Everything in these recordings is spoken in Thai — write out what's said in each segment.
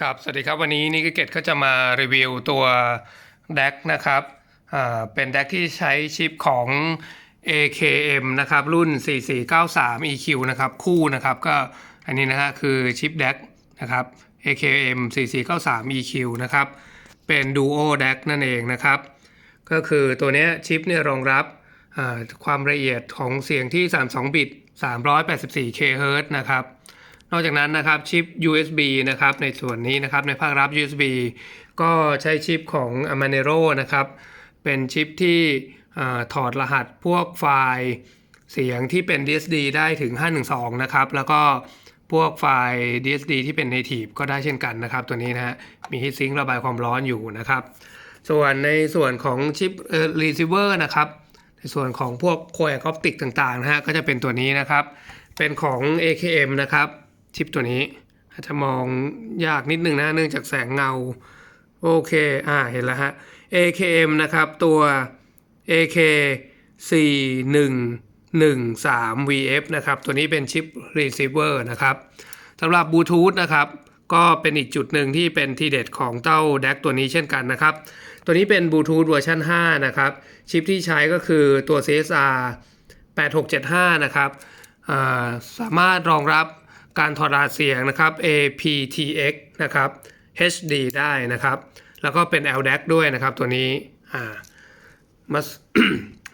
ครับ สวัสดีครับ วันนี้นิกเกตก็จะมารีวิวตัว DAC นะครับอ่าเป็น DAC ที่ใช้ชิปของ AKM นะครับ รุ่น 4493 EQ นะครับ คู่นะครับ ก็อันนี้นะฮะคือชิป DAC นะครับ AKM 4493 EQ นะครับ เป็น Duo DAC นั่นเองนะครับ ก็คือตัวเนี้ยชิปเนี่ยรองรับอ่าความละเอียดของเสียงที่ 32 บิต 384 kHz นะครับ นอกจากนั้นนะครับชิป USB นะครับในส่วนนี้นะครับในภาครับ USB ก็ใช้ชิปของ Amanero นะครับเป็นชิปที่อถอดรหัสพวกไฟล์เสียงที่เป็น DSD ได้ถึง 512 นะครับ แล้วก็พวกไฟล์ DSD ที่เป็น native ก็ได้เช่นกันนะครับ ตัวนี้นะฮะมี heatsink ระบายความร้อนอยู่นะครับ ส่วนในส่วนของชิปเอ่อ receiver นะครับ ในส่วนของพวก coax optic ต่างๆนะฮะก็จะเป็นตัวนี้นะครับ เป็นของ AKM นะครับ ชิปตัวนี้ อาจจะมองยากนิดนึงนะเนื่องจากแสงเงา โอเค อ่าเห็นแล้วฮะ AKM นะครับตัว AK 4113 VF นะครับ ตัวนี้เป็นชิป receiver นะครับสำหรับบลูทูธนะครับ ก็เป็นอีกจุดหนึ่งที่เป็นทีเด็ดของเต้า DAC ตัวนี้เช่นกันนะครับ ตัวนี้เป็นบลูทูธเวอร์ชัน5 นะครับ ชิปที่ใช้ก็คือตัว CSR 8675 นะครับ สามารถรองรับ การถอดรหัสเสียงนะครับ aptX นะครับ HD ได้นะครับ แล้วก็เป็น LDAC ด้วยนะครับตัวนี้อ่ามา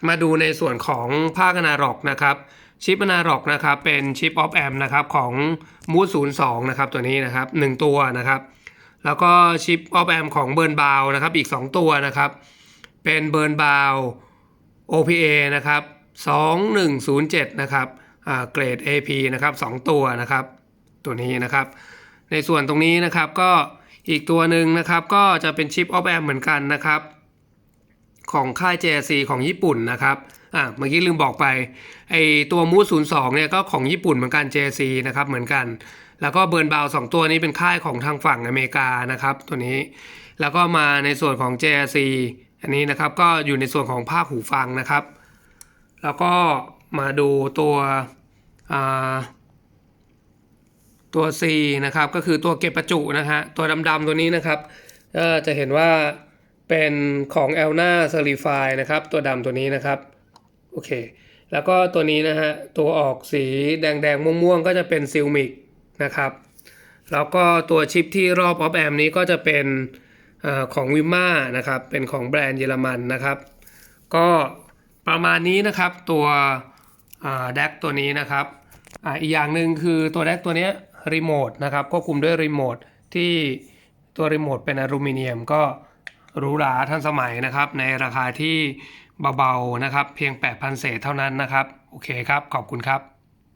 มาดูในส่วนของภาคอนาร็อกนะครับชิปอนาร็อกนะครับเป็นชิปออฟแอมนะครับของ Mood 02 นะครับตัวนี้นะครับ 1 ตัวนะครับ แล้วก็ชิปออฟแอมของเบิร์นบาวนะครับอีก 2 ตัวนะครับ เป็นเบิร์นบาว OPA นะครับ2107 นะครับ เกรด AP นะครับ2ตัวนะครับ ตัวนี้นะครับ ในส่วนตรงนี้นะครับก็อีกตัวหนึ่งนะครับก็จะเป็นชิปออฟแอมเหมือนกันนะครับ ของค่าย JC ของญี่ปุ่นนะครับอ่าเมื่อกี้ลืมบอกไปไอตัวมูส02เนี่ยก็ของญี่ปุ่นเหมือนกัน JC นะครับเหมือนกัน แล้วก็เบิร์นบาวสองตัวนี้เป็นค่ายของทางฝั่งอเมริกานะครับ ตัวนี้แล้วก็มาในส่วนของ JC อันนี้นะครับก็อยู่ในส่วนของภาคหูฟังนะครับ แล้วก็ มาดูตัวตัว C นะครับก็คือตัวเก็บประจุนะฮะตัวดำๆตัวนี้นะครับก็จะเห็นว่าเป็นของ e l n a Certify นะครับตัวดำตัวนี้นะครับโอเคแล้วก็ตัวนี้นะฮะตัวออกสีแดงๆม่วงๆ ก็จะเป็น s i l m i c นะครับแล้วก็ตัวชิปที่รอบออฟแอมนี้ก็จะเป็นอของวิม่านะครับเป็นของแบรนด์เยอรมันนะครับ ก็ประมาณนี้นะครับตัว แดกตัวนี้นะครับอาอีกอย่างหนึ่งคือตัวแดกตัวนี้รีโมทนะครับควบคุมด้วยรีโมทที่ตัวรีโมทเป็นอลูมิเนียมก็หรูหราทันสมัยนะครับ ในราคาที่เบาๆนะครับ เพียง 8,000 เศษเท่านั้นนะครับ โอเคครับ ขอบคุณครับ